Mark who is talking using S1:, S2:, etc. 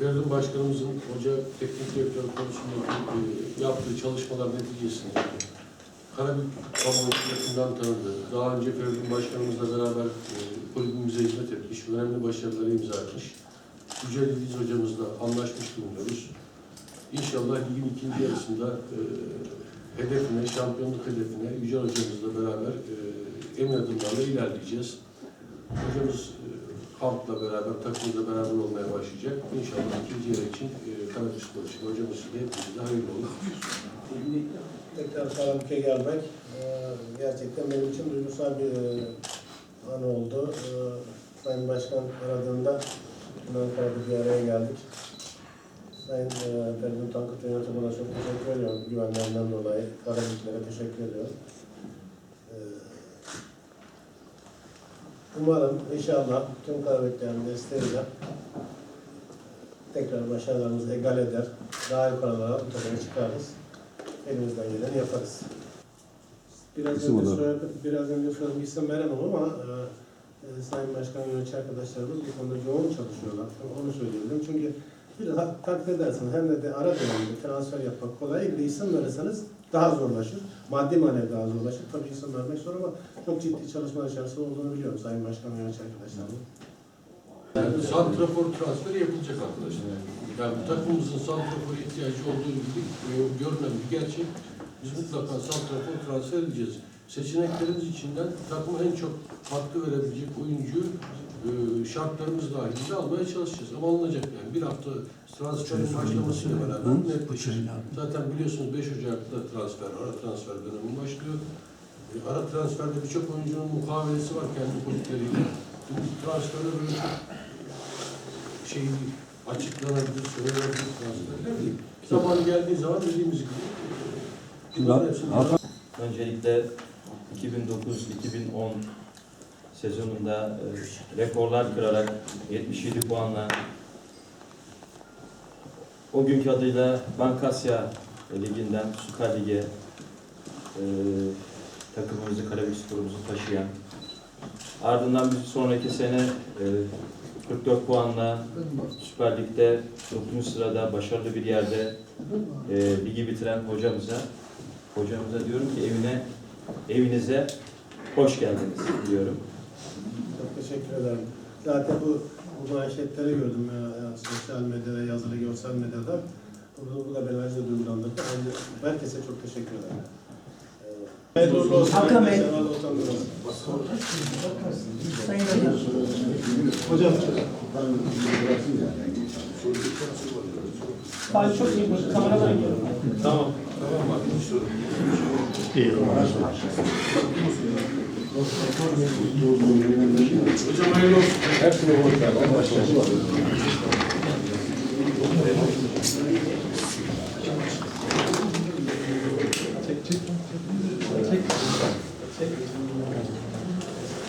S1: Feridun Başkanımızın hoca teknik direktör konusundaki e, yaptığı çalışmalar neticesinde Karabük kamuoyu yakından tanıdı. Daha önce Feridun Başkanımızla beraber e, kulübümüze hizmet etmiş, önemli başarıları imza etmiş. Yücel İdiz hocamızla anlaşmış bulunuyoruz. İnşallah ligin ikinci yarısında e, hedefine, şampiyonluk hedefine Yücel hocamızla beraber e, emin adımlarla ilerleyeceğiz. Hocamız kampla beraber, takımla beraber olmaya başlayacak. İnşallah ikinci yarı için e, Karabük Spor için hocamız için hepimize hayırlı olur.
S2: Tekrar Karabük'e gelmek e, gerçekten benim için duygusal bir e, an oldu. E, Sayın Başkan aradığında hemen Karabük'e araya geldik. Sayın e, Feridun Tankut yönetimine çok teşekkür ediyorum güvenlerinden dolayı. Karabüklere teşekkür ediyorum. E, Umarım inşallah tüm Karabüklerin desteğiyle tekrar başarılarımızı egal eder. Daha yukarılara bu tarafa çıkarız elimizden geleni yaparız. Biraz
S3: İsim
S2: önce söyledim, biraz önce söyledim isim veremem ama e, e, Sayın Başkan yönetici arkadaşlarımız bu konuda yoğun çalışıyorlar. Onu söyleyebilirim. Çünkü bir de tak- takdir edersiniz hem de, de ara dönemde transfer yapmak kolay. Bir isim verirseniz daha zorlaşır. Maddi manevi daha zorlaşır. Tabii isim vermek zor ama çok ciddi çalışmalar içerisinde olduğunu biliyorum Sayın Başkan yönetici arkadaşlarımın.
S1: Yani santrafor transferi yapılacak arkadaşlar. Yani takımımızın santrafor ihtiyacı olduğu gibi e, görünen bir gerçek. Biz mutlaka santrafor transfer edeceğiz. Seçeneklerimiz içinden takıma en çok katkı verebilecek oyuncu e, şartlarımız dahilinde almaya çalışacağız. Ama alınacak yani. Bir hafta transferin başlamasıyla beraber netleşir. Zaten biliyorsunuz 5 Ocak'ta transfer, ara transfer dönemi başlıyor. E, Ara transferde birçok oyuncunun mukavelesi var kendi kulüpleriyle. Bu transferler böyle çok şey değil, açıklanabilir, söylenebilir transferler değil. Zamanı geldiği zaman dediğimiz gibi e,
S3: Hakan-
S4: Öncelikle 2009-2010 sezonunda e, rekorlar kırarak 77 puanla o günkü adıyla Bankasya Ligi'nden Süper Lig'e e, takımımızı, Karabük Spor'umuzu taşıyan ardından bir sonraki sene e, 44 puanla Süper Lig'de 9. sırada başarılı bir yerde e, ligi bitiren hocamıza hocamıza diyorum ki evine evinize hoş geldiniz diyorum.
S2: Çok teşekkür ederim. Zaten bu, bu manşetleri gördüm ya, ya, sosyal medyada, yazılı, görsel medyada. Bu, bu da beni ayrıca duygulandırdı. Ayrıca herkese çok teşekkür ederim. Ee, Hayırlı uğurlu olsun.
S5: Hakan Bey. Sayın Hocam.
S2: Hocam,
S5: Ben çok iyi bu kameradan geliyorum.
S2: tamam.
S1: Hocam hayırlı olsun.